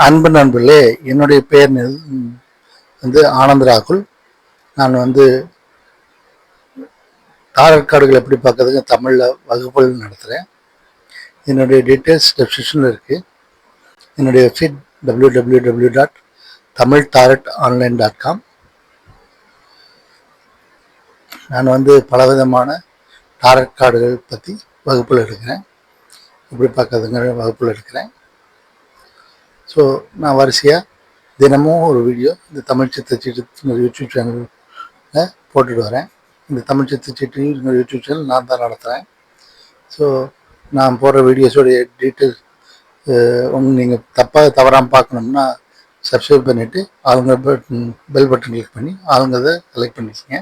அன்பு நண்பர்களே என்னுடைய பெயர் வந்து ஆனந்த் ராகுல். நான் வந்து டாரட் எப்படி பார்க்கறதுக்கு தமிழில் வகுப்புகள் நடத்துகிறேன் என்னுடைய டீட்டெயில்ஸ் டெஸ்கிரிப்ஷனில் இருக்குது என்னுடைய website W W W dot Tamil tarot online dot com நான் வந்து பலவிதமான டாரட் கார்டுகள் பற்றி வகுப்பில் எடுக்கிறேன். எப்படி பார்க்கறதுங்கிற வகுப்பில் எடுக்கிறேன். ஸோ நான் வரிசையாக தினமும் ஒரு வீடியோ இந்த தமிழ் சித்தச்சீட்டு யூடியூப் சேனலில் போட்டுட்டு வரேன். இந்த தமிழ் சித்தச்சீட்டு யூடியூப் சேனல் நான் தான் நடத்துகிறேன் ஸோ நான் போடுற வீடியோஸோடைய டீட்டெயில்ஸ் உங்க நீங்கள் தப்பாக தவறாமல் பார்க்கணும்னா சப்ஸ்கிரைப் பண்ணிவிட்டு அவங்க பட்டன் பெல் பட்டன் கிளிக் பண்ணி அவங்க அதை செலக்ட் பண்ணிக்கோங்க.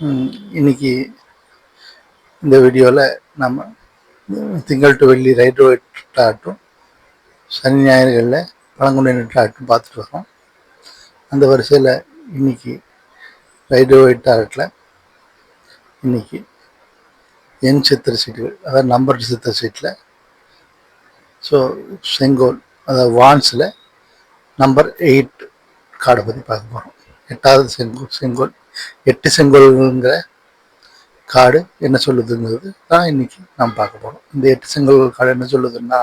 இன்றைக்கி இன்னைக்கு இந்த வீடியோவில் நம்ம திங்கள் டு வெள்ளி ரைட் ஆகட்டும் சனி ஞாயிறுகளில் பழங்குடி நெட்டாட்டும் பார்த்துட்டு வரோம் அந்த வரிசையில் இன்னைக்கு ரைடோ டாரட்டில் இன்னைக்கு எண் சித்திர சீட்டுகள் அதாவது நம்பர் சித்திர சீட்டில் ஸோ செங்கோல் அதாவது வான்ஸில் நம்பர் எயிட் கார்டை பற்றி பார்க்க போகிறோம் எட்டாவது செங்கோல் செங்கோல் எட்டு செங்கோல்ங்கிற கார்டு என்ன சொல்லுதுங்கிறது தான் இன்னைக்கு நாம் பார்க்க போகிறோம் இந்த எட்டு செங்கோல் கார்டு என்ன சொல்லுதுன்னா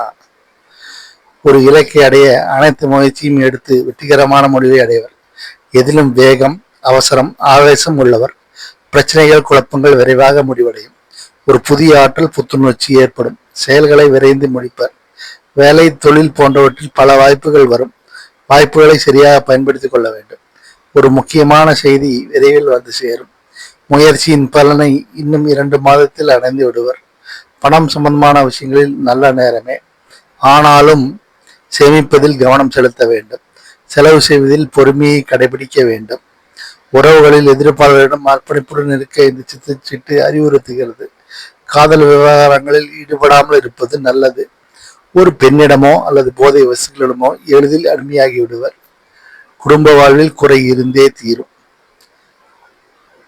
ஒரு இலக்கை அடைய அனைத்து முயற்சியும் எடுத்து வெற்றிகரமான முடிவை அடைவர். எதிலும் வேகம் அவசரம் ஆவேசம் உள்ளவர் பிரச்சனைகள் குழப்பங்கள் விரைவாக முடிவடையும். ஒரு புதிய ஆற்றல் புத்துணர்ச்சி ஏற்படும். செயல்களை விரைந்து முடிப்பர். வேலை தொழில் போன்றவற்றில் பல வாய்ப்புகள் வரும். வாய்ப்புகளை சரியாக பயன்படுத்திக் கொள்ள வேண்டும். ஒரு முக்கியமான செய்தி விரைவில் வந்து சேரும். முயற்சியின் பலனை இன்னும் இரண்டு மாதத்தில் அடைந்து விடுவர். பணம் சம்பந்தமான விஷயங்களில் நல்ல நேரமே. ஆனாலும் சேமிப்பதில் கவனம் செலுத்த வேண்டும். செலவு செய்வதில் பொறுமையை கடைபிடிக்க வேண்டும். உறவுகளில் எதிர்ப்பாளர்களிடம் அர்ப்பணிப்புடன் இருக்க இந்த சித்தச்சீட்டு அறிவுறுத்துகிறது. காதல் விவகாரங்களில் ஈடுபடாமல் இருப்பது நல்லது. ஒரு பெண்ணிடமோ அல்லது போதை வசதிகளிடமோ எளிதில் அடிமையாகி விடுவர் குடும்ப வாழ்வில் குறை இருந்தே தீரும்.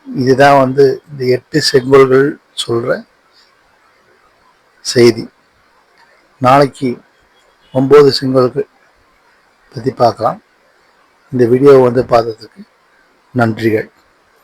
இதுதான் வந்து இந்த எட்டு செங்கோல்கள் சொல்ற செய்தி. நாளைக்கு ஒம்பது சிங்களுக்கு பற்றி பார்க்கலாம் இந்த வீடியோவை வந்து பார்த்ததுக்கு நன்றிகள்.